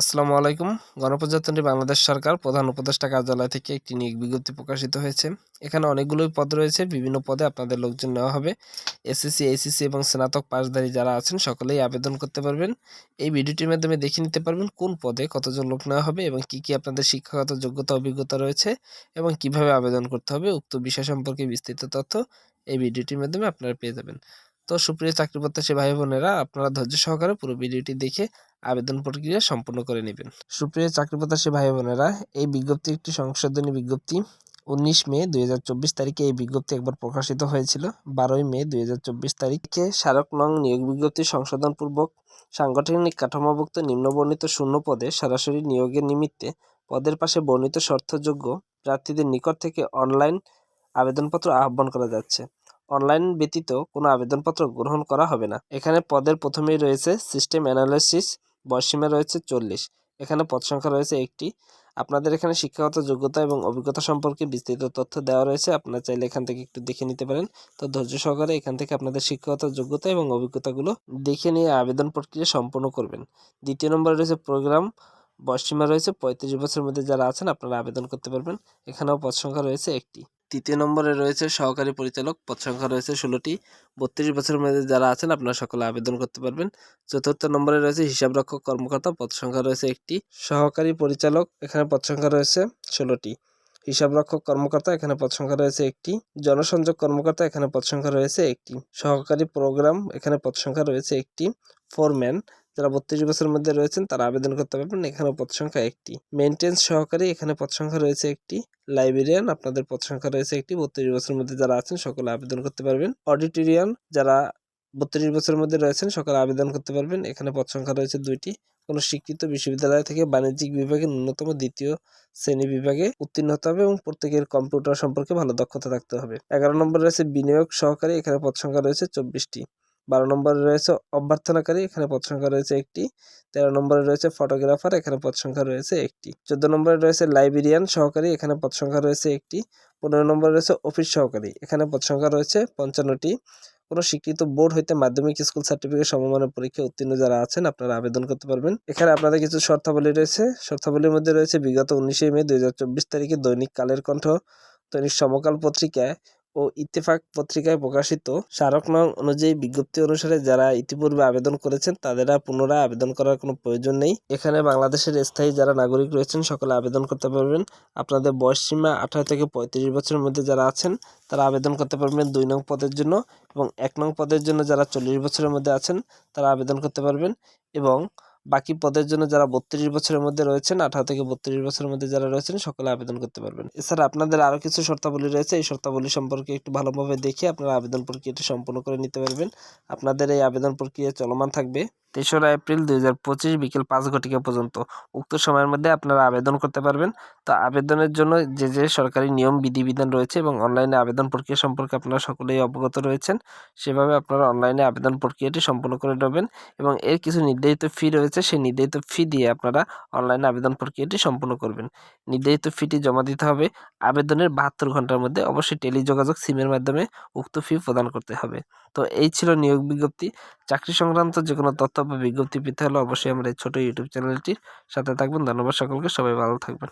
আসসালামু আলাইকুম। গণপ্রজাতন্ত্রী বাংলাদেশ সরকার প্রধান উপদেষ্টা কার্যালয় থেকে একটি নিয়োগ বিজ্ঞপ্তি প্রকাশিত হয়েছে। এখানে অনেকগুলোই পদ রয়েছে, বিভিন্ন পদে আপনাদের লোকজন নেওয়া হবে। এসএসসি, এইচএসসি এবং স্নাতক পাশধারী যারা আছেন, সকলেই আবেদন করতে পারবেন। এই ভিডিওটির মাধ্যমে দেখে নিতে পারবেন কোন পদে কতজন লোক নেওয়া হবে এবং কি কি আপনাদের শিক্ষাগত যোগ্যতা, অভিজ্ঞতা রয়েছে এবং কীভাবে আবেদন করতে হবে, উক্ত বিষয় সম্পর্কে বিস্তৃত তথ্য এই ভিডিওটির মাধ্যমে আপনারা পেয়ে যাবেন। তো সুপ্রিয় চাকরি প্রত্যাশী ভাই বোনেরা আপনারা ধৈর্য সহকারে পুরো ভিডিওটি দেখে আবেদন প্রক্রিয়া সম্পূর্ণ করে নেবেন। সুপ্রিয় চাকরি প্রত্যাশী ভাই বোনেরা এই বিজ্ঞপ্তি একটি সংশোধনী বিজ্ঞপ্তি। উনিশ মে দু হাজার চব্বিশ তারিখে এই বিজ্ঞপ্তি একবার প্রকাশিত হয়েছিল। বারোই মে দু হাজার চব্বিশ তারিখে স্মারক নং নিয়োগ বিজ্ঞপ্তি সংশোধনপূর্বক সাংগঠনিক কাঠামোভুক্ত নিম্নবর্ণিত শূন্য পদে সরাসরি নিয়োগের নিমিত্তে পদের পাশে বর্ণিত শর্তযোগ্য প্রার্থীদের নিকট থেকে অনলাইন আবেদনপত্র আহ্বান করা যাচ্ছে। অনলাইন ব্যতীত কোনো আবেদনপত্র গ্রহণ করা হবে না। এখানে পদের প্রথমেই রয়েছে সিস্টেম অ্যানালিসিস বয়সীমা রয়েছে চল্লিশ। এখানে পদ সংখ্যা রয়েছে একটি। আপনাদের এখানে শিক্ষাগত যোগ্যতা এবং অভিজ্ঞতা সম্পর্কে বিস্তৃত তথ্য দেওয়া রয়েছে। আপনারা চাইলে এখান থেকে একটু দেখে নিতে পারেন। তো ধৈর্য সহকারে এখান থেকে আপনাদের শিক্ষাগত যোগ্যতা এবং অভিজ্ঞতাগুলো দেখে নিয়ে আবেদন প্রক্রিয়া সম্পূর্ণ করবেন। দ্বিতীয় নম্বরে রয়েছে প্রোগ্রাম বয়সীমা রয়েছে পঁয়ত্রিশ বছরের মধ্যে যারা আছেন আপনারা আবেদন করতে পারবেন। এখানেও পদ সংখ্যা রয়েছে একটি। তৃতীয় নম্বরে রয়েছে সহকারী পরিচালক, পদ সংখ্যা রয়েছে ষোলোটি। বত্রিশ বছরের মধ্যে যারা আছেন, আপনারা সকলে আবেদন করতে পারবেন। চতুর্থ নম্বরে রয়েছে হিসাবরক্ষক কর্মকর্তা, পদ সংখ্যা রয়েছে একটি। সহকারী পরিচালক, এখানে পদ সংখ্যা রয়েছে ষোলোটি। হিসাবরক্ষক কর্মকর্তা, এখানে পদ সংখ্যা রয়েছে একটি। জনসংযোগ কর্মকর্তা, এখানে পদ সংখ্যা রয়েছে একটি। সহকারী প্রোগ্রাম, এখানে পদ সংখ্যা রয়েছে একটি। ফোরম্যান যারা বত্রিশ বছরের মধ্যে রয়েছেন, তারা আবেদন করতে পারবেন। এখানে পদ সংখ্যা একটি। মেনটেন্স সহকারে এখানে পদ সংখ্যা রয়েছে একটি। লাইব্রেরিয়ান আপনাদের পদ সংখ্যা রয়েছে একটি। বত্রিশ বছরের মধ্যে যারা আছেন, সকলে আবেদন করতে পারবেন। অডিটোরিয়ান যারা বত্রিশ বছরের মধ্যে রয়েছেন, সকলে আবেদন করতে পারবেন। এখানে পদ সংখ্যা রয়েছে দুইটি। কোনো স্বীকৃত বিশ্ববিদ্যালয় থেকে বাণিজ্যিক বিভাগে ন্যূনতম দ্বিতীয় শ্রেণি বিভাগে উত্তীর্ণ হতে হবে এবং প্রত্যেকের কম্পিউটার সম্পর্কে ভালো দক্ষতা থাকতে হবে। এগারো নম্বর রয়েছে বিনিয়োগ সহকারে এখানে পদ সংখ্যা রয়েছে চব্বিশটি। বারো নম্বরে রয়েছে অভ্যর্থনাকারী, এখানে পদ সংখ্যা রয়েছে একটি। তেরো নম্বরে রয়েছে ফটোগ্রাফার, এখানে পদ সংখ্যা রয়েছে একটি। চোদ্দ নম্বরে রয়েছে লাইব্রেরিয়ান সহকারী, এখানে পদ সংখ্যা রয়েছে একটি। পনেরো নম্বরে রয়েছে অফিস সহকারী, এখানে পদ সংখ্যা রয়েছে পঞ্চান্নটি। কোনো স্বীকৃত বোর্ড হইতে মাধ্যমিক স্কুল সার্টিফিকেট সমমানের পরীক্ষা উত্তীর্ণ যারা আছেন, আপনারা আবেদন করতে পারবেন। এখানে আপনাদের কিছু শর্তাবলী রয়েছে। শর্তাবলীর মধ্যে রয়েছে বিগত উনিশে মে দুই হাজার চব্বিশ তারিখে দৈনিক কালের কণ্ঠ, দৈনিক সমকাল পত্রিকায় ও ইত্তেফাক পত্রিকায় প্রকাশিত। স্মারক নং অনুযায়ী বিজ্ঞপ্তি অনুসারে যারা ইতিপূর্বে আবেদন করেছেন, তাদেরা পুনরায় আবেদন করার কোনো প্রয়োজন নেই। এখানে বাংলাদেশের স্থায়ী যারা নাগরিক রয়েছেন, সকলে আবেদন করতে পারবেন। আপনাদের বয়স সীমা আঠারো থেকে পঁয়ত্রিশ বছরের মধ্যে যারা আছেন, তারা আবেদন করতে পারবেন দুই নং পদের জন্য এবং এক নং পদের জন্য যারা চল্লিশ বছরের মধ্যে আছেন, তারা আবেদন করতে পারবেন এবং বাকি পদের জন্য যারা বত্রিশ বছরের মধ্যে রয়েছেন, আঠারো থেকে বত্রিশ বছরের মধ্যে যারা রয়েছেন, সকলে আবেদন করতে পারবেন। এছাড়া আপনাদের আরও কিছু শর্তাবলী রয়েছে, এই শর্তাবলী সম্পর্কে একটু ভালোভাবে দেখে আপনারা আবেদন প্রক্রিয়াটি সম্পন্ন করে নিতে পারবেন। আপনাদের এই আবেদন প্রক্রিয়া চলমান থাকবে। তেসরা এপ্রিল দুই হাজার পঁচিশ বিকেল পাঁচ ঘটিকা পর্যন্ত। উক্ত সময়ের মধ্যে আপনারা আবেদন করতে পারবেন। তো আবেদনের জন্য যে যে সরকারি নিয়ম, বিধিবিধান রয়েছে এবং অনলাইনে আবেদন প্রক্রিয়া সম্পর্কে আপনারা সকলেই অবগত রয়েছেন, সেভাবে আপনারা অনলাইনে আবেদন প্রক্রিয়াটি সম্পূর্ণ করে নেবেন এবং এর কিছু নির্ধারিত ফি রয়েছে, সেই নির্ধারিত ফি দিয়ে আপনারা অনলাইনে আবেদন প্রক্রিয়াটি সম্পূর্ণ করবেন। নির্ধারিত ফিটি জমা দিতে হবে। আবেদনের বাহাত্তর ঘণ্টার মধ্যে অবশ্যই টেলিযোগাযোগ সিমের মাধ্যমে উক্ত ফি প্রদান করতে হবে। তো এই ছিল নিয়োগ বিজ্ঞপ্তি। চাকরি সংক্রান্ত যে কোনো তথ্য বা বিজ্ঞপ্তি পেতে হলে অবশ্যই আমার এই ছোটো ইউটিউব চ্যানেলটির সাথে থাকবেন। ধন্যবাদ সকলকে, সবাই ভালো থাকবেন।